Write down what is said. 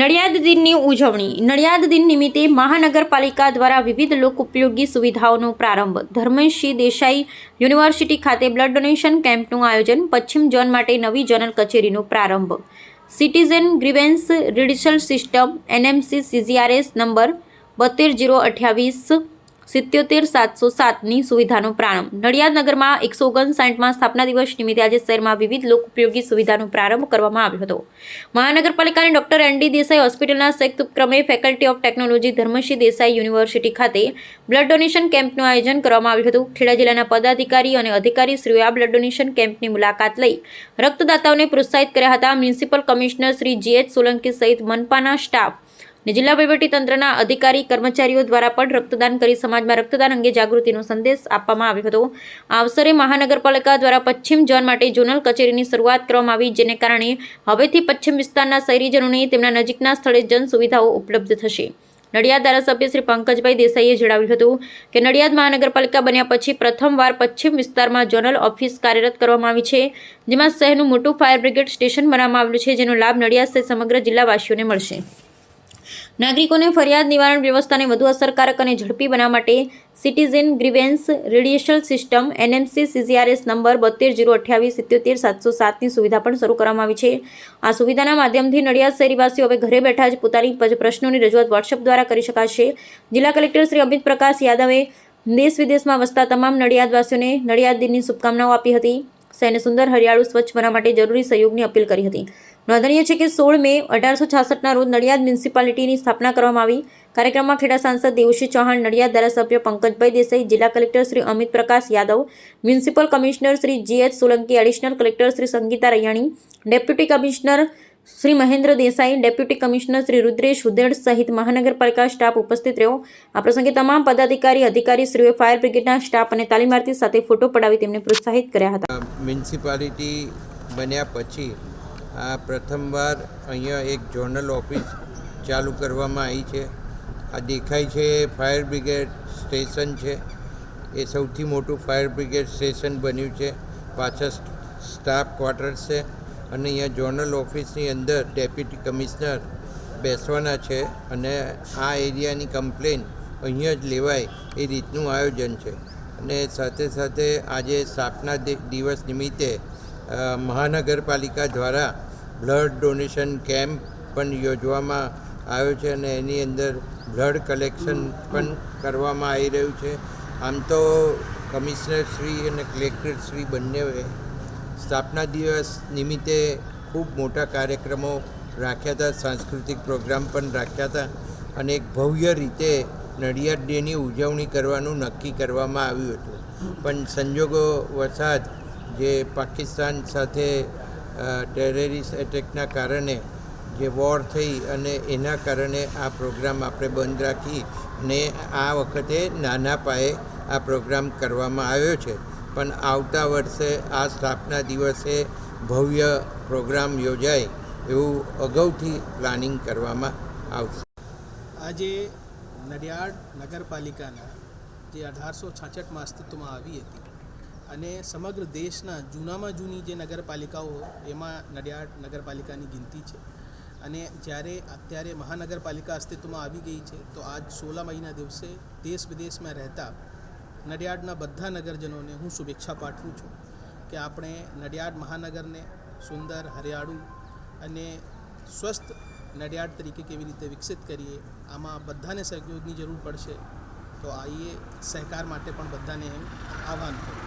નડિયાદ દિનની ઉજવણી. નડિયાદ દિન નિમિત્તે મહાનગરપાલિકા દ્વારા વિવિધ લોક ઉપયોગી સુવિધાઓનો પ્રારંભ. ધર્મેશી દેસાઈ યુનિવર્સિટી ખાતે બ્લડ ડોનેશન કેમ્પનું આયોજન પશ્ચિમ ઝોન માટે નવી જનરલ કચેરીનો પ્રારંભ. Citizen grievance redressal system, NMC CGRS number બોતેર જીરો અઠ્યાવીસ સિત્યોતેર સાતસો સાતની સુવિધાનો પ્રારંભ. નડિયાદ નગરમાં એકસો ઓગણસાઠમાં સ્થાપના દિવસ નિમિત્તે આજે શહેરમાં વિવિધ લોક ઉપયોગી સુવિધાનો પ્રારંભ કરવામાં આવ્યો હતો. મહાનગરપાલિકાની ડોક્ટર એન ડી દેસાઈ હોસ્પિટલના સંયુક્ત ઉપક્રમે faculty of technology Dharmsinh Desai university ખાતે બ્લડ ડોનેશન કેમ્પનું આયોજન કરવામાં આવ્યું હતું. ખેડા જિલ્લાના પદાધિકારી અને અધિકારીશ્રીઓએ આ બ્લડ ડોનેશન કેમ્પની મુલાકાત લઈ રક્તદાતાઓને પ્રોત્સાહિત કર્યા હતા. Municipal commissioner Shri GH Solanki સહિત મનપાના સ્ટાફ અને જિલ્લા વહીવટીતંત્રના અધિકારી, કર્મચારીઓ દ્વારા પણ રક્તદાન કરી સમાજમાં રક્તદાન અંગે જાગૃતિનો સંદેશ આપવામાં આવ્યો હતો. આ અવસરે મહાનગરપાલિકા દ્વારા પશ્ચિમ ઝોન માટે ઝોનલ કચેરીની શરૂઆત કરવામાં આવી, જેને કારણે હવેથી પશ્ચિમ વિસ્તારના શહેરીજનોને તેમના નજીકના સ્થળે જન સુવિધાઓ ઉપલબ્ધ થશે. નડિયાદ ધારાસભ્ય શ્રી પંકજભાઈ દેસાઈએ જણાવ્યું હતું કે, નડિયાદ મહાનગરપાલિકા બન્યા પછી પ્રથમવાર પશ્ચિમ વિસ્તારમાં ઝોનલ ઓફિસ કાર્યરત કરવામાં આવી છે, જેમાં શહેરનું મોટું ફાયર બ્રિગેડ સ્ટેશન બનાવવામાં આવ્યું છે, જેનો લાભ નડિયાદ સહિત સમગ્ર જિલ્લાવાસીઓને મળશે. નાગરિકોને ફરિયાદ નિવારણ વ્યવસ્થાને વધુ અસરકારક અને ઝડપી બનાવવા માટે citizen grievance redressal system, NMC, CGRS number બોતેર જીરો અઠ્યાવીસ, સિત્યોતેર, સાતસો સાતની સુવિધા પણ શરૂ કરવામાં આવી છે. આ સુવિધાના માધ્યમથી નડિયાદ શહેરીવાસીઓ હવે ઘરે બેઠા જ પોતાની પ્રશ્નોની રજૂઆત વોટ્સઅપ દ્વારા કરી શકાશે. જિલ્લા કલેક્ટર શ્રી અમિત પ્રકાશ યાદવે દેશ વિદેશમાં વસતા તમામ નડિયાદવાસીઓને નડિયાદ દિનની શુભકામનાઓ આપી હતી. શહેરને સુંદર હરિયાળું સ્વચ્છ બનાવવા માટે જરૂરી સહયોગની અપીલ કરી હતી. નોંધનીય છે કે સોળ મે અઢારસો છાસઠના રોજ નડિયાદ મ્યુનિસિપાલિટીની સ્થાપના કરવામાં આવી. કાર્યક્રમમાં ખેડા સાંસદ દેવુશી ચૌહાણ, નડિયાદ ધારાસભ્ય પંકજભાઈ દેસાઈ, જિલ્લા collector Shri Amit Prakash Yadav, municipal commissioner Shri GH Solanki, additional collector Shri Sangeeta Raiyani, deputy commissioner Shri Mahendra Desai, deputy commissioner Shri Rudresh Hudad સહિત મહાનગરપાલિકા સ્ટાફ ઉપસ્થિત રહ્યો. આ પ્રસંગે તમામ પદાધિકારી, અધિકારીશ્રીઓએ ફાયર બ્રિગેડના સ્ટાફ અને તાલીમાર્થી સાથે ફોટો પડાવી તેમને પ્રોત્સાહિત કર્યા હતા. મ્યુનિસિપાલિટી બન્યા પછી આ પ્રથમવાર અહીંયા એક ઝોનલ ઓફિસ ચાલુ કરવામાં આવી છે. આ દેખાય છે ફાયર બ્રિગેડ સ્ટેશન છે. એ સૌથી મોટું ફાયર બ્રિગેડ સ્ટેશન બન્યું છે. પાછળ સ્ટાફ ક્વાર્ટર્સ છે અને અહીંયા ઝોનલ ઓફિસની અંદર ડેપ્યુટી કમિશનર બેસવાના છે અને આ એરિયાની કમ્પ્લેન અહીંયા જ લેવાય એ રીતનું આયોજન છે. અને સાથે સાથે આજે સ્થાપના દિવસ નિમિત્તે મહાનગરપાલિકા દ્વારા બ્લડ ડોનેશન કેમ્પ પણ યોજવામાં આવ્યો છે અને એની અંદર બ્લડ કલેક્શન પણ કરવામાં આવી રહ્યું છે. આમ તો કમિશનર શ્રી અને કલેક્ટર શ્રી બંનેએ સ્થાપના દિવસ નિમિત્તે ખૂબ મોટા કાર્યક્રમો રાખ્યા હતા, સાંસ્કૃતિક પ્રોગ્રામ પણ રાખ્યા હતા અને એક ભવ્ય રીતે નડિયાદ ડેની ઉજવણી કરવાનું નક્કી કરવામાં આવ્યું હતું. પણ સંજોગો વસાત જે પાકિસ્તાન સાથે ટેરરિસ્ટ એટેકના કારણે જે વોર થઈ અને એના કારણે આ પ્રોગ્રામ આપણે બંધ રાખી ને આ વખતે નાના પાયે આ પ્રોગ્રામ કરવામાં આવ્યો છે. પણ આવતા વર્ષે આ સ્થાપના દિવસે ભવ્ય પ્રોગ્રામ યોજાય એવું અગાઉથી પ્લાનિંગ કરવામાં આવશે. આજે નડિયાડ નગરપાલિકાના જે અઢારસો છાછઠમાં અસ્તિત્વમાં આવી હતી અને સમગ્ર દેશના જૂનામાં જૂની જે નગરપાલિકાઓ એમાં નડિયાદ નગરપાલિકાની ગિનતી છે. અને જ્યારે અત્યારે મહાનગરપાલિકા અસ્તિત્વમાં આવી ગઈ છે, તો આજ સોળા મહિના દિવસે દેશ વિદેશમાં રહેતા નડિયાદના બધા નગરજનોને હું શુભેચ્છા પાઠવું છું કે આપણે નડિયાદ મહાનગરને સુંદર, હરિયાળું અને સ્વસ્થ નડિયાદ તરીકે કેવી રીતે વિકસિત કરીએ, આમાં બધાને સહયોગની જરૂર પડશે, તો આઈએ સહકાર માટે પણ બધાને એમ આહ્વાન કરું.